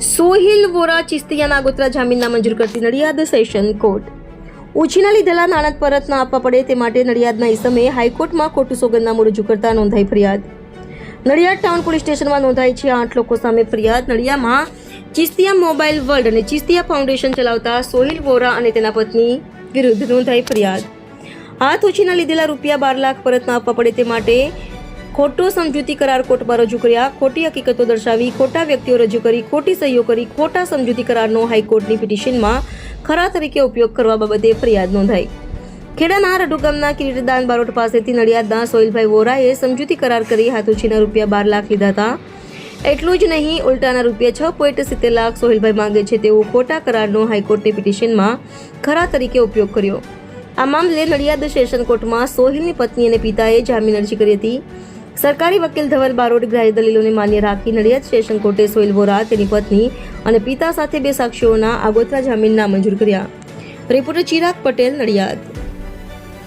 સોહિલ વોરા ચિસ્તિયાના આગોતરા જામીનના મંજૂર કરતી નડિયાદ સેશન કોર્ટ. ઉછીના લીધેલા નાણાં પરત ન આપવા પડે તે માટે નડિયાદના ઇસમે હાઈકોર્ટમાં ખોટું સોગંદનામું રજૂ કરતા નોંધાઈ ફરિયાદ. નડિયાદ ટાઉન પોલીસ સ્ટેશનમાં નોંધાઈ છે આઠ લોકો સામે ફરિયાદ. નડિયામાં ચિસ્તિયા મોબાઈલ વર્લ્ડ અને ચિસ્તિયા ફાઉન્ડેશન ચલાવતા સોહિલ વોરા અને તેના પત્ની વિરુદ્ધ નોંધાઈ ફરિયાદ. હાથ ઉછીના લીધેલા રૂપિયા બાર લાખ પરત ન આપવા પડે તે માટે ખોટો સમજૂતી કરાર કોર્ટમાં રજૂ કર્યા. ખોટી હકીકતો દર્શાવી, ખોટા વ્યક્તિઓ રજૂ કરી, ખોટી સહીઓ કરી, ખોટા સમજૂતી કરારનો હાઈકોર્ટની પિટિશનમાં ખરા તરીકે ઉપયોગ કરવા બાબતે ફરિયાદ નોંધાઈ. ખેડાના રડુ ગામના કિરીટદાન બારોટ પાસેથી નડિયાદના સોહિલભાઈ વોરાએ સમજૂતી કરાર કરી હાથુછીના રૂપિયા બાર લાખ લીધા હતા. એટલું જ નહીં, ઉલટાના રૂપિયા છ પોઈન્ટ સિત્તેર લાખ સોહિલભાઈ માંગે છે તેવો ખોટા કરારનો હાઈકોર્ટની પિટિશનમાં ખરા તરીકે ઉપયોગ કર્યો. આ મામલે નડિયાદ સેશન કોર્ટમાં સોહિલની પત્ની અને પિતાએ જામીન અરજી કરી હતી. સરકારી વકીલ ધવલ બારોટ ગ્રાહ્ય દલીલોને માન્ય રાખી નડિયાદ સ્ટેશન કોર્ટે સોહિલ વોરા, તેની પત્ની અને પિતા સાથે બે સાક્ષીઓના આગોતરા જામીન નામંજૂર કર્યા. રિપોર્ટર ચિરાગ પટેલ, નડિયાદ.